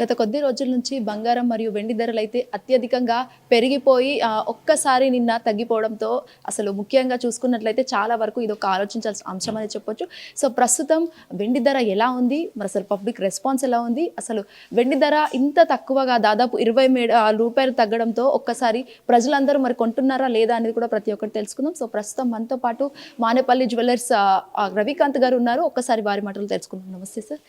గత కొద్ది రోజుల నుంచి బంగారం మరియు వెండి ధరలు అయితే అత్యధికంగా పెరిగిపోయి ఒక్కసారి నిన్న తగ్గిపోవడంతో అసలు ముఖ్యంగా చూసుకున్నట్లయితే చాలా వరకు ఇది ఒక ఆలోచించాల్సిన అంశం అని చెప్పొచ్చు. సో ప్రస్తుతం వెండి ధర ఎలా ఉంది? మరి అసలు పబ్లిక్ రెస్పాన్స్ ఎలా ఉంది? అసలు వెండి ధర ఇంత తక్కువగా దాదాపు ఇరవై రూపాయలు తగ్గడంతో ఒక్కసారి ప్రజలందరూ మరి కొంటున్నారా లేదా అనేది కూడా ప్రతి ఒక్కటి తెలుసుకుందాం. సో ప్రస్తుతం మనతో పాటు మానేపల్లి జ్యువెలర్స్ రవికాంత్ గారు ఉన్నారు. ఒక్కసారి వారి మాటలు తెలుసుకుందాం. నమస్తే సార్.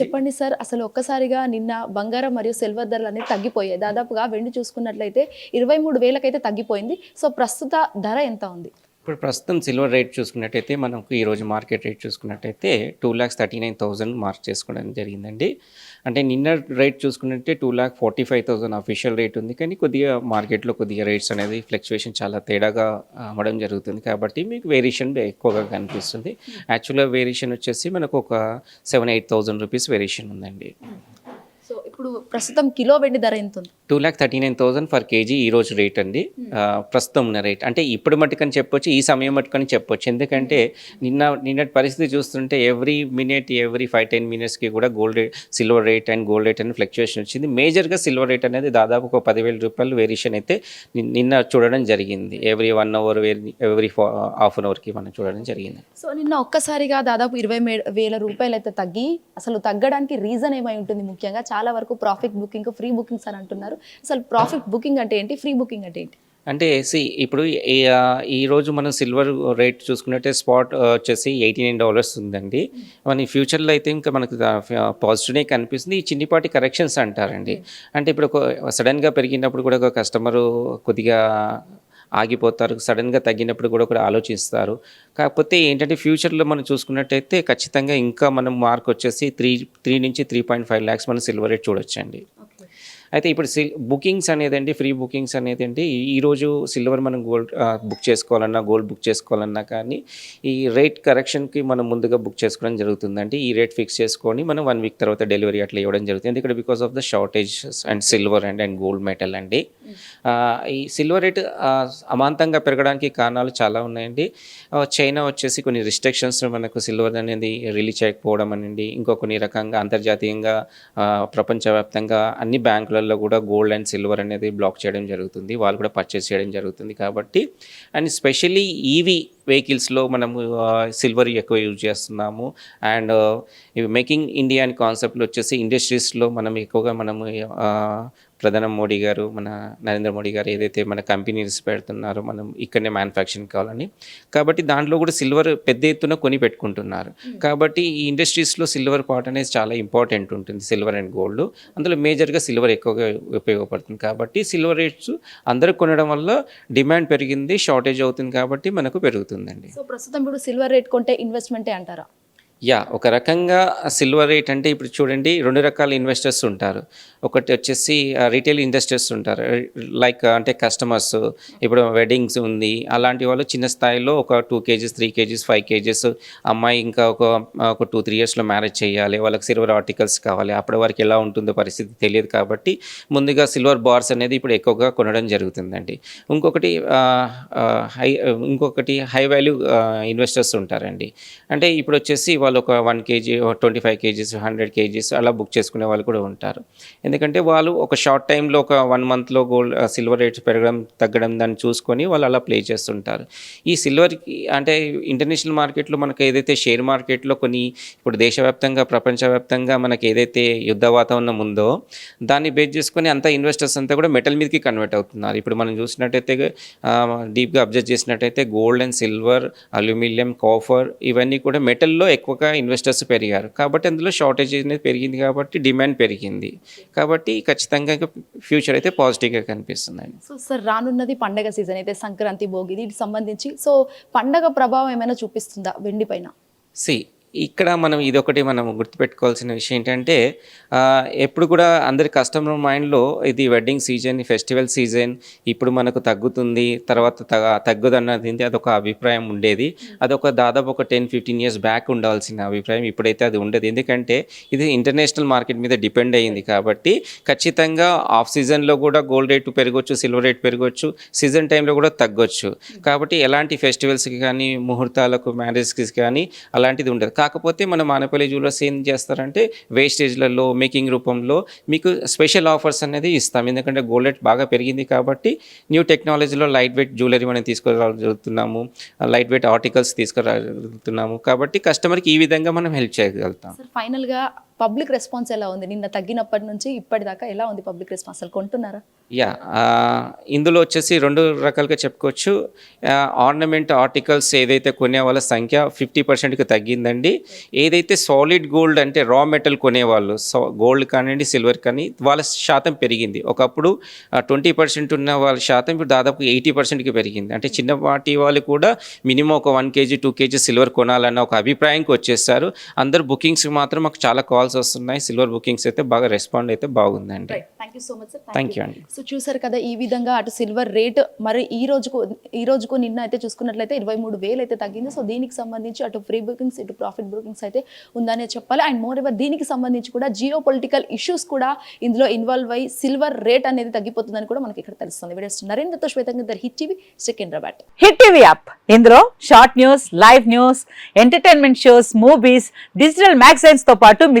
చెప్పండి సార్ అసలు ఒక్కసారిగా నిన్న బంగారం మరియు సిల్వర్ ధరలు అనేవి తగ్గిపోయాయి. దాదాపుగా వెండి చూసుకున్నట్లయితే ఇరవై మూడు వేలకైతే తగ్గిపోయింది. సో ప్రస్తుత ధర ఎంత ఉంది? ఇప్పుడు ప్రస్తుతం సిల్వర్ రేట్ చూసుకున్నట్టయితే మనకు ఈరోజు మార్కెట్ రేట్ చూసుకున్నట్టయితే two lakhs thirty nine thousand mark చేసుకోవడం జరిగిందండి. అంటే నిన్న rate చూసుకున్నట్టే two lakh forty five thousand official rate ఉంది. కానీ కొద్దిగా మార్కెట్లో కొద్దిగా రేట్స్ అనేది ఫ్లక్చువేషన్ చాలా తేడాగా అమ్మడం జరుగుతుంది. కాబట్టి మీకు వేరియేషన్ ఎక్కువగా కనిపిస్తుంది. యాక్చువల్గా వేరియేషన్ వచ్చేసి మనకు ఒక seven eight thousand rupees variation ఉందండి. ఇప్పుడు ప్రస్తుతం కిలో వెండి ధర ఎంత ఉంది two lakh thirty nine thousand per KG ఈ రోజు రేట్ అండి. ఆ, ప్రస్తుతం ఉన్న రేట్ అంటే ఇప్పుడు మట్టుకని చెప్పొచ్చు ఈ సమయం మట్టుకని చెప్పొచ్చు. ఎందుకంటే నిన్న నిన్నటి పరిస్థితి చూస్తుంటే every minute every five ten మినిట్స్కి కూడా gold rate silver rate and gold rate అని ఫ్లక్చుయేషన్ వచ్చింది. మేజర్గా సిల్వర్ రేట్ అనేది దాదాపు ఒక పదివేల రూపాయలు వేరియేషన్ అయితే నిన్- నిన్న చూడడం జరిగింది. Every one hour every half an అవర్కి మనం చూడడం జరిగింది. సో నిన్న ఒక్కసారిగా దాదాపు ఇరవై వేల రూపాయలు అయితే తగ్గి అసలు తగ్గడానికి రీజన్ ఏమై ఉంటుంది ముఖ్యంగా? చాలా వరకు ప్రాఫిట్ బుకింగ్ ఫ్రీ బుకింగ్స్ అని అంటున్నారు. అసలు ప్రాఫిట్ బుకింగ్ అంటే ఏంటి? ఫ్రీ బుకింగ్ అంటే ఏంటి? అంటే సి ఇప్పుడు ఈ- రోజు మనం సిల్వర్ రేట్ చూసుకున్నట్టే స్పాట్ వచ్చేసి ఎయిటీ నైన్ డాలర్స్ ఉందండి. మన ఫ్యూచర్లో అయితే ఇంకా మనకు పాజిటివ్నే కనిపిస్తుంది. ఈ చిన్నిపాటి కరెక్షన్స్ అంటారండి. అంటే ఇప్పుడు ఒక సడన్గా పెరిగినప్పుడు కూడా ఒక కస్టమరు కొద్దిగా ఆగిపోతారు. సడన్గా తగ్గినప్పుడు కూడా కూడా ఆలోచిస్తారు. కాకపోతే ఏంటంటే ఫ్యూచర్లో మనం చూసుకున్నట్టయితే ఖచ్చితంగా ఇంకా మనం మార్క్ వచ్చేసి త్రీ త్రీ నుంచి త్రీ పాయింట్ ఫైవ్ ల్యాక్స్ మనం సిల్వర్ రేట్ చూడొచ్చండి. అయితే ఇప్పుడు సిల్ బుకింగ్స్ అనేదండి ఫ్రీ బుకింగ్స్ అనేదండి ఈరోజు సిల్వర్ మనం గోల్డ్ బుక్ చేసుకోవాలన్నా గోల్డ్ బుక్ చేసుకోవాలన్నా కానీ ఈ రేట్ కరెక్షన్కి మనం ముందుగా బుక్ చేసుకోవడం జరుగుతుందండి ఈ రేట్ ఫిక్స్ చేసుకొని మనం వన్ వీక్ తర్వాత డెలివరీ అట్లా ఇవ్వడం జరుగుతుంది. ఇక్కడ because of the shortage and silver and and gold metal అండి. ఈ సిల్వర్ రేట్ అమాంతంగా పెరగడానికి కారణాలు చాలా ఉన్నాయండి. చైనా వచ్చేసి కొన్ని రిస్ట్రిక్షన్స్ మనకు సిల్వర్ అనేది రిలీజ్ చేయకపోవడం అనండి. ఇంకో కొన్ని రకంగా అంతర్జాతీయంగా ప్రపంచవ్యాప్తంగా అన్ని బ్యాంకులు బ్యాంకులలో కూడా గోల్డ్ అండ్ సిల్వర్ అనేది బ్లాక్ చేయడం జరుగుతుంది. వాళ్ళు కూడా పర్చేస్ చేయడం జరుగుతుంది కాబట్టి. అండ్ స్పెషల్లీ ఈవీ వెహికల్స్లో మనము సిల్వర్ ఎక్కువ యూజ్ చేస్తున్నాము. అండ్ మేకింగ్ ఇండియా అని కాన్సెప్ట్లో వచ్చేసి ఇండస్ట్రీస్లో మనం ఎక్కువగా మనము ప్రధాని మోడీ గారు మన నరేంద్ర మోడీ గారు ఏదైతే మన కంపెనీస్ పెడుతున్నారో మనం ఇక్కడనే మ్యానుఫ్యాక్చరింగ్ కావాలని. కాబట్టి దాంట్లో కూడా సిల్వర్ పెద్ద ఎత్తున కొని పెట్టుకుంటున్నారు. కాబట్టి ఈ ఇండస్ట్రీస్లో సిల్వర్ పార్ట్ అనేది చాలా ఇంపార్టెంట్ ఉంటుంది సిల్వర్ అండ్ గోల్డ్ అందులో మేజర్గా సిల్వర్ ఎక్కువగా ఉపయోగపడుతుంది. కాబట్టి సిల్వర్ రేట్స్ అందరూ కొనడం వల్ల డిమాండ్ పెరిగింది షార్టేజ్ అవుతుంది కాబట్టి మనకు పెరుగుతుందండి. సో ప్రస్తుతం ఇప్పుడు సిల్వర్ రేట్ కొంటే ఇన్వెస్ట్మెంటే అంటారా? యా ఒక రకంగా సిల్వర్ రేట్ అంటే ఇప్పుడు చూడండి రెండు రకాల ఇన్వెస్టర్స్ ఉంటారు. ఒకటి వచ్చేసి రీటైల్ ఇన్వెస్టర్స్ ఉంటారు. లైక్ అంటే కస్టమర్స్ ఇప్పుడు వెడ్డింగ్స్ ఉంది అలాంటి వాళ్ళు చిన్న స్థాయిలో ఒక two kgs three kgs five kgs అమ్మాయి ఇంకా ఒక ఒక టూ త్రీ ఇయర్స్లో మ్యారేజ్ చేయాలి వాళ్ళకి సిల్వర్ ఆర్టికల్స్ కావాలి. అప్పటి వరకు ఎలా ఉంటుందో పరిస్థితి తెలియదు కాబట్టి ముందుగా సిల్వర్ బార్స్ అనేది ఇప్పుడు ఎక్కువగా కొనడం జరుగుతుందండి. ఇంకొకటి హై ఇంకొకటి హై వాల్యూ ఇన్వెస్టర్స్ ఉంటారండి. అంటే ఇప్పుడు వచ్చేసి వాళ్ళు ఒక one kg twenty five kgs hundred kgs అలా బుక్ చేసుకునే వాళ్ళు కూడా ఉంటారు. ఎందుకంటే వాళ్ళు ఒక షార్ట్ టైంలో ఒక వన్ మంత్లో గోల్డ్ సిల్వర్ రేట్స్ పెరగడం తగ్గడం దాన్ని చూసుకొని వాళ్ళు అలా ప్లే చేస్తుంటారు. ఈ సిల్వర్కి అంటే ఇంటర్నేషనల్ మార్కెట్లో మనకు ఏదైతే షేర్ మార్కెట్లో కొన్ని ఇప్పుడు దేశవ్యాప్తంగా ప్రపంచవ్యాప్తంగా మనకి ఏదైతే యుద్ధ వాతావరణం ఉందో దాన్ని బేస్ చేసుకొని అంతా ఇన్వెస్టర్స్ అంతా కూడా మెటల్ మీదకి కన్వర్ట్ అవుతున్నారు. ఇప్పుడు మనం చూసినట్టయితే డీప్గా అబ్జర్వ్ చేసినట్టయితే gold and silver aluminium copper ఇవన్నీ కూడా మెటల్లో ఎక్కువ ఎక్కువగా ఇన్వెస్టర్స్ పెరిగారు. కాబట్టి అందులో షార్టేజ్ అనేది పెరిగింది కాబట్టి డిమాండ్ పెరిగింది. కాబట్టి ఖచ్చితంగా ఫ్యూచర్ అయితే పాజిటివ్గా కనిపిస్తుందండి. సో సార్ రానున్నది పండగ సీజన్ అయితే సంక్రాంతి భోగి దీనికి సంబంధించి. సో పండగ ప్రభావం ఏమైనా చూపిస్తుందా వెండి పైన? సి ఇక్కడ మనం ఇదొకటి మనం గుర్తుపెట్టుకోవాల్సిన విషయం ఏంటంటే ఎప్పుడు కూడా అందరి కస్టమర్ మైండ్లో ఇది వెడ్డింగ్ సీజన్ ఫెస్టివల్ సీజన్ ఇప్పుడు మనకు తగ్గుతుంది తర్వాత తగ తగ్గుదన్నది అదొక అభిప్రాయం ఉండేది. అదొక దాదాపు ఒక టెన్ ఫిఫ్టీన్ ఇయర్స్ బ్యాక్ ఉండాల్సిన అభిప్రాయం ఇప్పుడైతే అది ఉండదు. ఎందుకంటే ఇది ఇంటర్నేషనల్ మార్కెట్ మీద డిపెండ్ అయ్యింది కాబట్టి ఖచ్చితంగా ఆఫ్ సీజన్లో కూడా గోల్డ్ రేటు పెరగవచ్చు సిల్వర్ రేట్ పెరగవచ్చు సీజన్ టైంలో కూడా తగ్గొచ్చు. కాబట్టి ఎలాంటి ఫెస్టివల్స్కి కానీ ముహూర్తాలకు మ్యారేజ్కి కానీ అలాంటిది ఉండదు. కాకపోతే మన మానపల్లి జ్యువెలర్స్ ఏం చేస్తారంటే వేస్టేజ్లలో మేకింగ్ రూపంలో మీకు స్పెషల్ ఆఫర్స్ అనేది ఇస్తాం. ఎందుకంటే గోల్డ్ రేట్ బాగా పెరిగింది కాబట్టి న్యూ టెక్నాలజీలో లైట్ వెయిట్ జ్యువెలరీ మనం తీసుకురాగలుగుతున్నాము. లైట్ వెయిట్ ఆర్టికల్స్ తీసుకురాగలుగుతున్నాము. కాబట్టి కస్టమర్కి ఈ విధంగా మనం హెల్ప్ చేయగలుగుతాం. ఫైనల్గా పబ్లిక్ రెస్పాన్స్ ఎలా ఉంది? నిన్న తగ్గినప్పటి నుంచి ఇప్పటిదాకా ఎలా ఉంది పబ్లిక్ రెస్పాన్స్? అసలు కొంటున్నారా? యా ఇందులో వచ్చేసి రెండు రకాలుగా చెప్పుకోవచ్చు. ఆర్నమెంట్ ఆర్టికల్స్ ఏదైతే కొనే వాళ్ళ సంఖ్య ఫిఫ్టీ పర్సెంట్కి తగ్గిందండి. ఏదైతే సాలిడ్ గోల్డ్ అంటే రా మెటల్ కొనేవాళ్ళు సో గోల్డ్ కానివ్వండి సిల్వర్ కానీ వాళ్ళ శాతం పెరిగింది. ఒకప్పుడు ట్వంటీ పర్సెంట్ ఉన్న వాళ్ళ శాతం ఇప్పుడు దాదాపు ఎయిటీ పర్సెంట్కి పెరిగింది. అంటే చిన్నపాటి వాళ్ళు కూడా మినిమం ఒక one kg two kg silver కొనాలన్న ఒక అభిప్రాయంకి వచ్చేస్తారు అందరు బుకింగ్స్ మాత్రం మాకు చాలా కాల్స్ వస్తున్నాయి. సిల్వర్ బుకింగ్స్ అయితే బాగా రెస్పాండ్ అయితే బాగుందండి. Thank you so much sir thank you అండి. సో చూసారు కదా ఈ విధంగా అటు సిల్వర్ రేట్ మరి ఈ రోజుకు ఈ రోజుకు నిన్న అయితే చూసుకున్నట్లయితే ఇరవై మూడు వేలు అయితే తగ్గింది. సో దీనికి సంబంధించి అటు ఫ్రీ బుకింగ్స్ ఇటు ప్రాఫిట్ బుకింగ్స్ అయితే ఉందనే చెప్పాలి. అండ్ మోర్ ఎవర్ దీనికి సంబంధించి కూడా జియో పొలిటికల్ ఇష్యూస్ కూడా ఇందులో ఇన్వాల్వ్ అయ్యి సిల్వర్ రేట్ అనేది తగ్గిపోతుందని కూడా మనకి ఇక్కడ తెలుస్తుంది. వీడియోస్ నరేంద్రతో శ్వేతంగా Hit TV Secunderabad. Hit TV app ఇందులో short news live news entertainment shows movies digital మ్యాగజైన్స్తో పాటు మీ